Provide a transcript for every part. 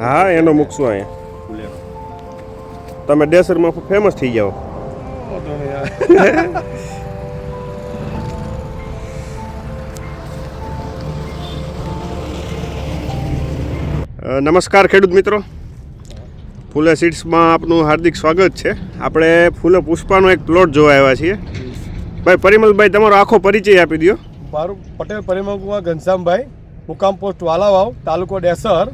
હા, એનો મૂકશું અહીંયા. તમે ડેસરમાં ફેમસ થઈ જાઓ. નમસ્કાર ખેડૂત મિત્રો. ફૂલે સીડ્સમાં આપનું હાર્દિક સ્વાગત છે. આપણે ફૂલે પુષ્પાનો એક પ્લોટ જોવા આવ્યા છીએ. ભાઈ, પરિમલભાઈ, તમારો આખો પરિચય આપી દો મારું પટેલ પરિમકુમાર ઘનશ્યામભાઈ. મુકામ પોસ્ટ વાલાવાવ તાલુકો ડેસર.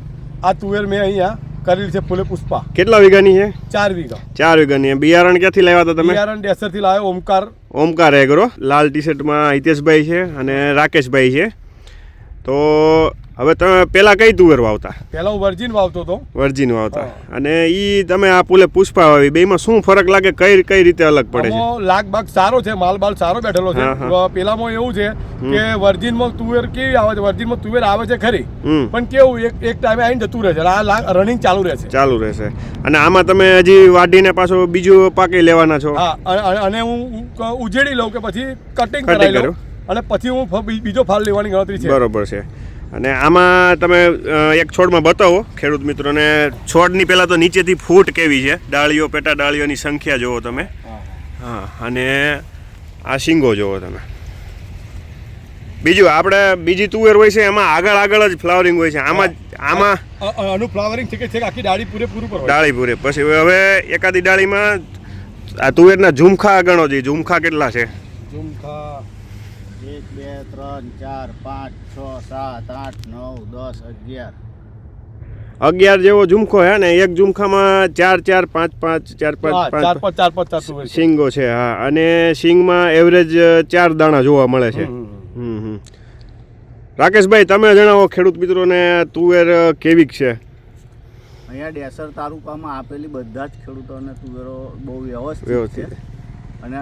આ તુવેર મેં અહીંયા કરેલી છે ફૂલે પુષ્પા. કેટલા વીઘાની છે? ચાર વીઘા. ચાર વીઘાની બિયારણ ક્યાંથી લાવ્યા હતા તમે? બિયારણ ડેસરથી લાવ્યો ઓમકાર. ઓમકાર એગ્રો લાલ ટી શર્ટમાં હિતેશભાઈ છે અને રાકેશભાઈ છે. તો હવે તમે પહેલાં કઈ તુવેર વાવતા? પહેલાં હું વર્જિન વાવતો હતો. વર્જિન વાવતા. અને ઈ તમે આ પુલે પુષ્પા વાવી. બેમાં શું ફરક લાગે? કઈ કઈ રીતે અલગ પડે છે? લાગ બાગ સારો છે માલ બાલ સારો બેઠેલો છે. પેલામાં એવું છે કે વર્જિનમાં તુવેર કેવી આવે છે? વર્જિનમાં તુવેર આવે છે ખરી. પણ કેવું એક એક ટાઈમે આવીને જતું રહે છે. આ રનિંગ ચાલુ રહે છે. ચાલુ રહેશે અને આમાં તમે હજી વાઢીને પાછો બીજું પાકી લેવાના છો? હા અને- હું ઉજેડી લઉં કે પછી કટિંગ કરાવી લઉં. અને પછી હું બીજો ફાલ લેવાની ગણતરી છે. બરોબર છે. અને આમાં તમે એક છોડમાં બતાવો ખેડૂત મિત્રોને. છોડની પહેલાં તો નીચેથી ફૂટ કેવી છે? ડાળીઓ પેટા ડાળીઓની સંખ્યા જુઓ તમે. હા અને આ શીંગો જુઓ તમે. બીજું આપણે બીજી તુવેર હોય છે એમાં આગળ આગળ જ ફ્લાવરિંગ હોય છે. આમાં આમાં આનું ફ્લાવરિંગ છે છે આખી ડાળી પૂરેપૂરું પર ડાળી પૂરે. પછી હવે એકાદી ડાળીમાં આ તુવેરના ઝુમખા ગણો જોઈએ. ઝુમખા કેટલા છે? ઝુમખા એક બે ત્રણ ચાર પાંચ છ સાત આઠ નવ દસ અગિયાર. અગિયાર જેવો ઝુમખો હે ને એક ઝુમખામાં ચાર ચાર પાંચ પાંચ ચાર પાંચ ચાર પાંચ ચાર પાંચ ચાર તુવેર છે. હા. અને સિંગમાં એવરેજ ચાર દાણા જોવા મળે છે. રાકેશભાઈ તમે જણાવો ખેડૂત મિત્રોને તુવેર કેવીક છે? અહીંયા ડેસર તાલુકામાં આપેલી બધા જ ખેડૂતોને તુવેરો બહુ વ્યવસ્થિત વ્યવસ્થિત. છે અને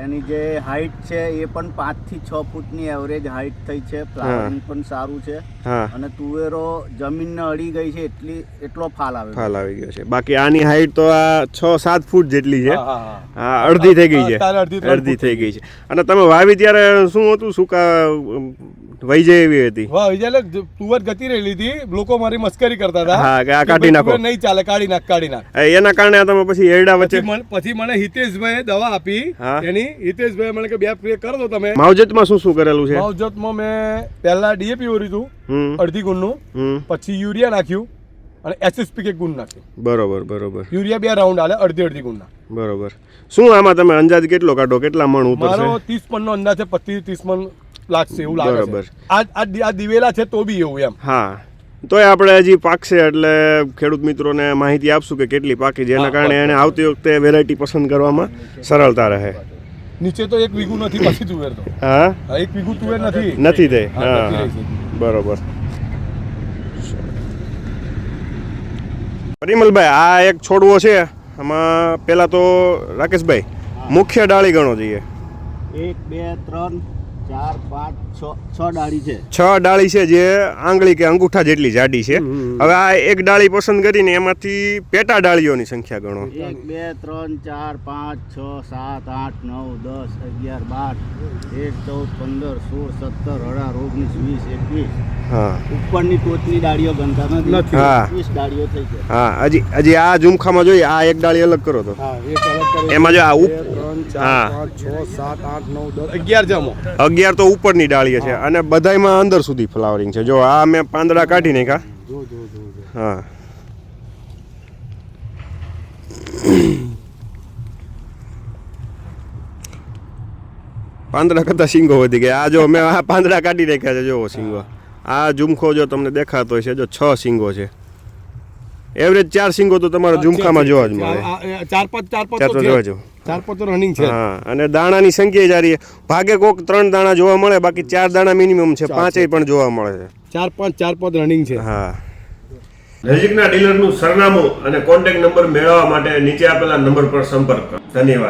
એની જે હાઈટ છે એ પણ પાંચથી છ ફૂટની એવરેજ હાઈટ થઈ છે. ફ્લાવરિંગ પણ સારું છે. અને તુવેરો જમીનને અડી ગઈ છે એટલી એટલો ફાલ આવે ફાલ આવી ગયો છે. બાકી આની હાઈટ તો આ છ સાત ફૂટ જેટલી છે. હા, હા, હા. હા અડધી થઈ ગઈ છે. અડધી થઈ ગઈ છે. અને તમે વાવી ત્યારે શું હતું? સૂકા વહી જાય એવી હતી. વાહ વહી જાય તુવર ગતી રહેલી હતી. લોકો મારી મસ્કરી કરતા હતા. હા, કે આ કાઢી નાખો. નહીં ચાલે કાઢી નાખ કાઢી નાખ. એના કારણે તમે પછી એરડા વચ્ચે પછી મને હિતેશભાઈ દવા આપી. એની હિતેશભાઈ મને કે બે પ્રે કરો દો તમે. માવજતમાં શું શું કરેલું છે? માવજતમાં મેં પહેલા ડીએપી ઓર્યું હતું અડધી ગુણનું. પછી યુરિયા નાખ્યું અને એસએસપી કે ગુણ નાખ્યું. બરોબર બરોબર. યુરિયા બે રાઉન્ડ આલે અડધી અડધી ગુણના. બરોબર. શું આમાં તમે અંદાજ કેટલો કાઢો? કેટલા મણ ઉતરશે મારો 30 મણનો અંદાજ છે પચીસ ત્રીસ મણ લાગશે એવું લાગે બરાબર. છે આ આ દી- આ દિવેલા છે તો બી એવું એમ. હા. તોય આપણે હજી પાકશે એટલે ખેડૂત મિત્રોને માહિતી આપશું કે કેટલી પાકી જેના કારણે એને આવતી વખતે વેરાયટી પસંદ કરવામાં સરળતા રહે. નીચે તો એક વીઘું નથી પછી તુવેર તો. હા? હા, એક વીઘું તુવેર નથી. નથી તે હા, હા નથી રહી છે. બરોબર. પરિમલભાઈ આ એક છોડવો છે. આમાં પેલા તો રાકેશભાઈ મુખ્ય ડાળી ગણો જોઈએ. એક બે ત્રણ. ચાર પાંચ છ છ ડાળી છે. છ ડાળી છે જે આંગળી કે અંગૂઠા જેટલી જાડી છે. હવે આ એક ડાળી પસંદ કરીને એમાંથી પેટા ડાળીઓની સંખ્યા ગણો. એક બે ત્રણ ચાર પાંચ છ સાત આઠ નવ દસ અગિયાર બાર તેર ચૌદ પંદર સોળ સત્તર અઢાર ઓગણીસ વીસ એકવીસ. હા. ઉપરની ટોચની ડાળીઓ ગણતા નથી. હા. ડાળીઓ થઈ છે હા હજી હજી આ ઝુમખામાં જોઈએ આ એક ડાળી અલગ કરો તો. હા એક અલગ કરે. એમાં જો આ ત્રણ હા. ચાર પાંચ છ સાત આઠ નવ દસ અગિયાર જમો. અગિયાર તો ઉપરની ડાળીએ છે અને બધાયમાં અંદર સુધી ફ્લાવરિંગ છે. જો આ મેં પાંદડા કાઢી નાખ્યા. જો જો જો જો. હા. પાંદડા કરતા શીંગો વધી ગયા. આ જો મેં આ પાંદડા કાઢી નાખ્યા છે. જો શીંગો. આ ઝુમખો જો તમને દેખાતો છે જો છ શીંગો છે. એવરેજ ચાર સિંગો તો તમારા ઝુમખામાં જોવા જ મળે. ચાર પાંચ ચાર પાંચ ચાર તો જોવા જો ચાર પાંચ તો રનિંગ છે. હા અને દાણાની સંખ્યા જારી ભાગે કોક ત્રણ દાણા જોવા મળે બાકી ચાર દાણા મિનિમમ છે. પાંચેય પણ જોવા મળે છે. ચાર પાંચ ચાર પાંચ રનિંગ છે. હા. નજીકના ડીલરનું સરનામું અને કોન્ટેક્ટ નંબર મેળવવા માટે નીચે આપેલા નંબર પર સંપર્ક કરો. ધન્યવાદ.